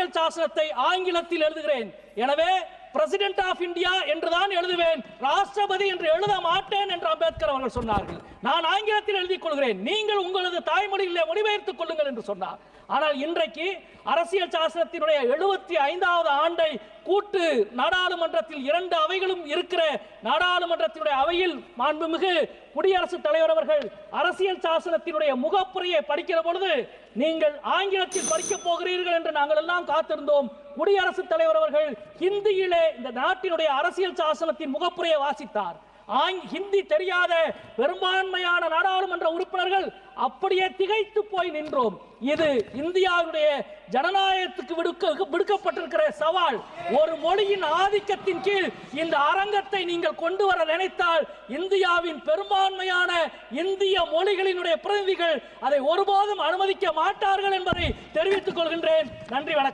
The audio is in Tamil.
அரசியல் சாசனத்தை ஆங்கிலத்தில் எழுதுகிறேன். எனவே பிரசிடென்ட் ஆஃப் இந்தியா என்றுதான் எழுதுவேன். ராஷ்டிரபதி என்று எழுத மாட்டேன் என்று அம்பேத்கர் அவர்கள் சொன்னார்கள். நான் ஆங்கிலத்தில் எழுதிக் கொள்கிறேன். நீங்கள் உங்களது தாய்மொழியிலே மொழிபெயர்த்துக் கொள்ளுங்கள் என்று சொன்னார். ஆனால் இன்றைக்கு அரசியல் சாசனத்தினுடைய எழுபத்தி ஐந்தாவது ஆண்டை கூட்டு நாடாளுமன்றத்தில் இரண்டு அவைகளும் இருக்கிற நாடாளுமன்றத்தினுடைய அவையில் மாண்புமிகு குடியரசுத் தலைவர் அவர்கள் அரசியல் சாசனத்தினுடைய முகப்புரையை படிக்கிற பொழுது நீங்கள் ஆங்கிலத்தில் படிக்க போகிறீர்கள் என்று நாங்கள் எல்லாம் காத்திருந்தோம். குடியரசுத் தலைவர் அவர்கள் ஹிந்தியிலே இந்த நாட்டினுடைய அரசியல் சாசனத்தின் முகப்புரையை வாசித்தார். ஹிந்தி தெரியாத பெரும்பான்மையான நாடாளுமன்ற உறுப்பினர்கள் அப்படியே திகைத்து போய் நின்றோம். இது இந்தியாவுடைய ஜனநாயகத்துக்கு விடுக்க விடுக்கப்பட்டிருக்கிற சவால். ஒரு மொழியின் ஆதிக்கத்தின் கீழ் இந்த அரங்கத்தை நீங்கள் கொண்டு வர நினைத்தால் இந்தியாவின் பெரும்பான்மையான இந்திய மொழிகளினுடைய பிரதிநிதிகள் அதை ஒருபோதும் அனுமதிக்க மாட்டார்கள் என்பதை தெரிவித்துக் கொள்கின்றேன். நன்றி வணக்கம்.